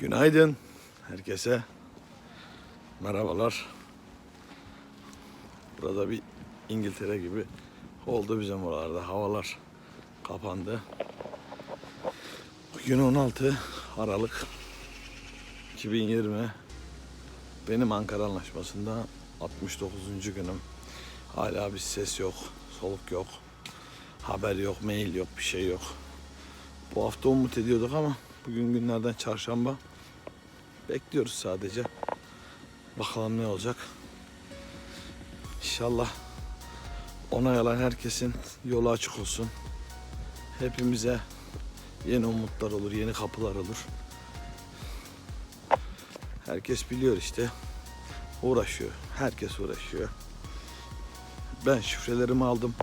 Günaydın herkese. Merhabalar. Burada bir İngiltere gibi oldu bizim oralarda. Havalar kapandı. Bugün 16 Aralık 2020. Benim Ankara Anlaşması'nda 69. günüm. Hala bir ses yok, soluk yok. Haber yok, mail yok, bir şey yok. Bu hafta umut ediyorduk ama bugün günlerden çarşamba. Bekliyoruz sadece. Bakalım ne olacak. İnşallah onay alan herkesin yolu açık olsun. Hepimize yeni umutlar olur, yeni kapılar olur. Herkes biliyor işte. Uğraşıyor. Herkes uğraşıyor. Ben şifrelerimi aldım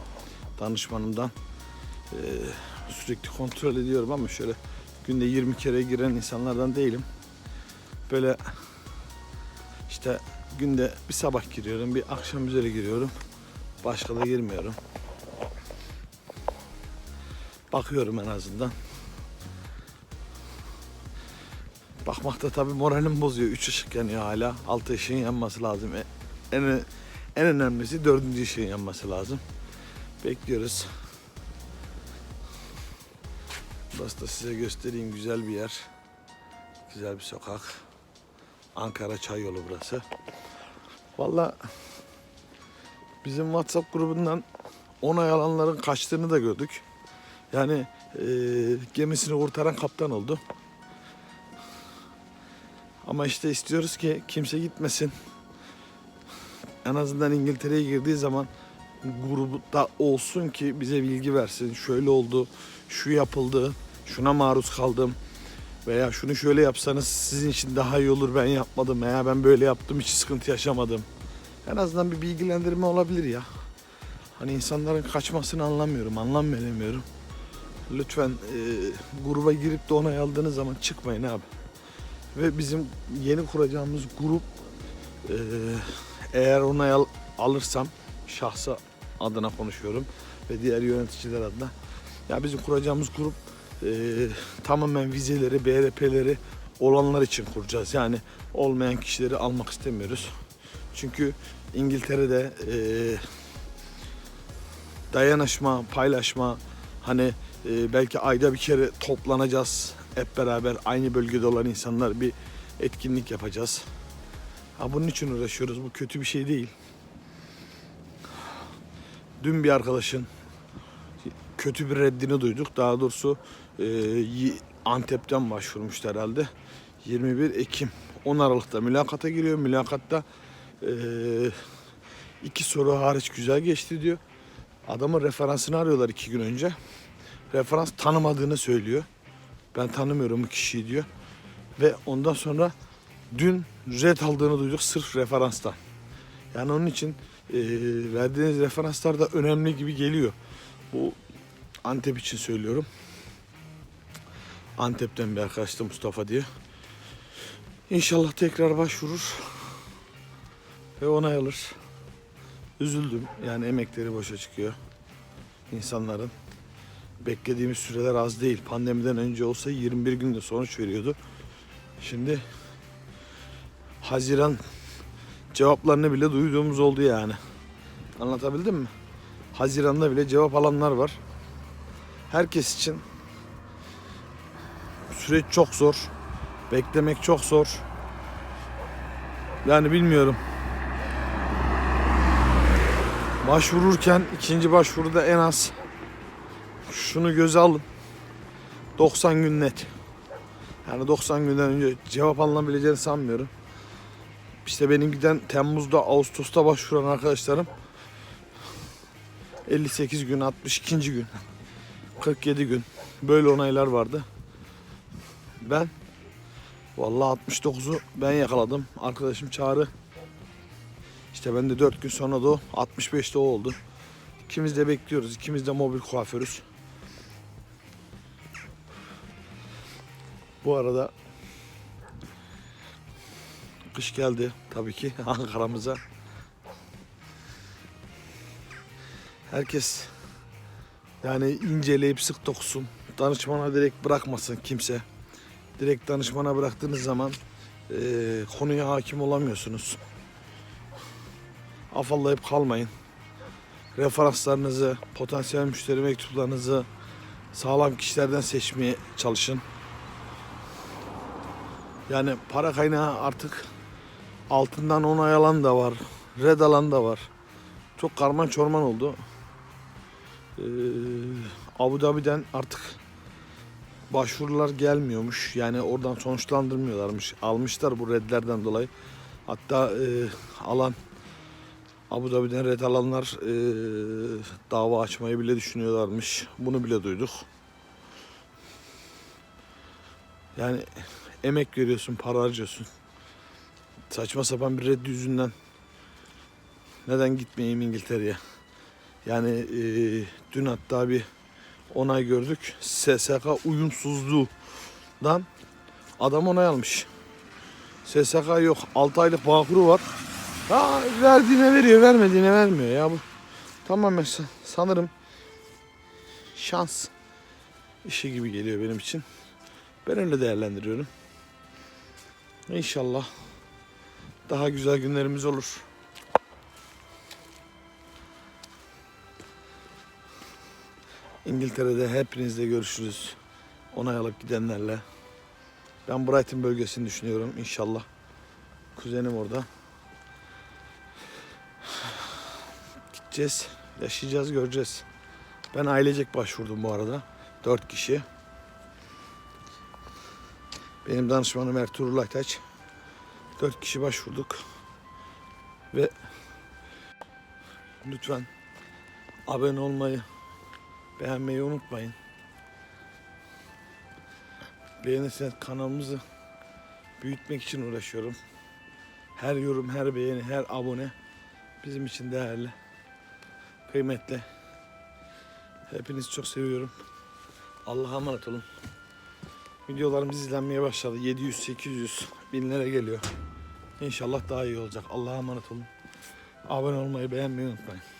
danışmanımdan. Ee, sürekli kontrol ediyorum ama şöyle günde 20 kere giren insanlardan değilim. Böyle işte günde bir sabah giriyorum, bir akşam üzeri giriyorum. Başka da girmiyorum. Bakıyorum en azından. Bakmakta tabii moralim bozuyor. Üç ışık yanıyor hala. Altı ışığın yanması lazım. E, En, en önemlisi dördüncü ışığın yanması lazım. Bekliyoruz. Burası da size göstereyim güzel bir yer. Güzel bir sokak. Ankara Çay Yolu burası. Valla bizim WhatsApp grubundan onay alanların kaçtığını da gördük. Yani e, gemisini kurtaran kaptan oldu. Ama işte istiyoruz ki kimse gitmesin. En azından İngiltere'ye girdiği zaman grupta olsun ki bize bilgi versin. Şöyle oldu, şu yapıldı, şuna maruz kaldım. Veya şunu şöyle yapsanız sizin için daha iyi olur ben yapmadım veya ben böyle yaptım hiç sıkıntı yaşamadım. En azından bir bilgilendirme olabilir ya. Hani insanların kaçmasını anlamıyorum, anlam veremiyorum. Lütfen e, gruba girip de onay aldığınız zaman çıkmayın abi. Ve bizim yeni kuracağımız grup e, eğer onay al- alırsam şahsa adına konuşuyorum ve diğer yöneticiler adına. Ya bizim kuracağımız grup e, tamamen vizeleri, BRP'leri olanlar için kuracağız. Yani olmayan kişileri almak istemiyoruz. Çünkü İngiltere'de e, dayanışma, paylaşma, hani e, belki ayda bir kere toplanacağız hep beraber aynı bölgede olan insanlar bir etkinlik yapacağız. Ha bunun için uğraşıyoruz. Bu kötü bir şey değil. Dün bir arkadaşın kötü bir reddini duyduk. Daha doğrusu e, Antep'ten başvurmuştu herhalde. 21 Ekim 10 Aralık'ta mülakata giriyor. Mülakatta e, iki soru hariç güzel geçti diyor. Adamın referansını arıyorlar iki gün önce. Referans tanımadığını söylüyor. Ben tanımıyorum bu kişiyi diyor. Ve ondan sonra dün red aldığını duyduk sırf referanstan. Yani onun için e, verdiğiniz referanslar da önemli gibi geliyor. Bu Antep için söylüyorum. Antep'ten bir arkadaştı Mustafa diye. İnşallah tekrar başvurur ve onay alır. Üzüldüm. Yani emekleri boşa çıkıyor insanların. Beklediğimiz süreler az değil. Pandemiden önce olsa 21 günde sonuç veriyordu. Şimdi Haziran cevaplarını bile duyduğumuz oldu yani. Anlatabildim mi? Haziran'da bile cevap alanlar var. Herkes için süreç çok zor. Beklemek çok zor. Yani bilmiyorum. Başvururken ikinci başvuruda en az şunu göze alın. 90 gün net. Yani 90 günden önce cevap alınabileceğini sanmıyorum. İşte benim giden Temmuz'da, Ağustos'ta başvuran arkadaşlarım 58 gün, 62. gün, 47 gün böyle onaylar vardı. Ben vallahi 69'u ben yakaladım. Arkadaşım Çağrı işte ben de 4 gün sonra da o 65'te o oldu. İkimiz de bekliyoruz. İkimiz de mobil kuaförüz. Bu arada kış geldi tabii ki Ankara'mıza. Herkes yani inceleyip sık dokusun. Danışmana direkt bırakmasın kimse. direkt danışmana bıraktığınız zaman eee, konuya hakim olamıyorsunuz. Afallayıp kalmayın. Referanslarınızı, potansiyel müşteri mektuplarınızı sağlam kişilerden seçmeye çalışın. Yani para kaynağı artık altından onay alan da var, red alan da var. Çok karman çorman oldu. Ee, Abu Dhabi'den artık başvurular gelmiyormuş. Yani oradan sonuçlandırmıyorlarmış. Almışlar bu redlerden dolayı. Hatta e, alan Abu Dhabi'den red alanlar e, dava açmayı bile düşünüyorlarmış. Bunu bile duyduk. Yani emek veriyorsun, para harcıyorsun. Saçma sapan bir red yüzünden neden gitmeyeyim İngiltere'ye? Yani e, dün hatta bir onay gördük. SSK uyumsuzluğundan adam onay almış. SSK yok. 6 aylık bağkuru var. Ha, verdiğine veriyor, vermediğine vermiyor ya bu. Tamamen sa- sanırım şans işi gibi geliyor benim için. Ben öyle değerlendiriyorum. İnşallah daha güzel günlerimiz olur. İngiltere'de hepinizle görüşürüz. Onay alıp gidenlerle. Ben Brighton bölgesini düşünüyorum inşallah. Kuzenim orada. Gideceğiz, yaşayacağız, göreceğiz. Ben ailecek başvurdum bu arada. Dört kişi. Benim danışmanım Ertuğrul Aytaç. Dört kişi başvurduk. Ve lütfen abone olmayı, beğenmeyi unutmayın. Beğenirseniz kanalımızı büyütmek için uğraşıyorum. Her yorum, her beğeni, her abone bizim için değerli, kıymetli. Hepinizi çok seviyorum. Allah'a emanet olun. Videolarımız izlenmeye başladı. 700-800 binlere geliyor. İnşallah daha iyi olacak. Allah'a emanet olun. Abone olmayı, beğenmeyi unutmayın.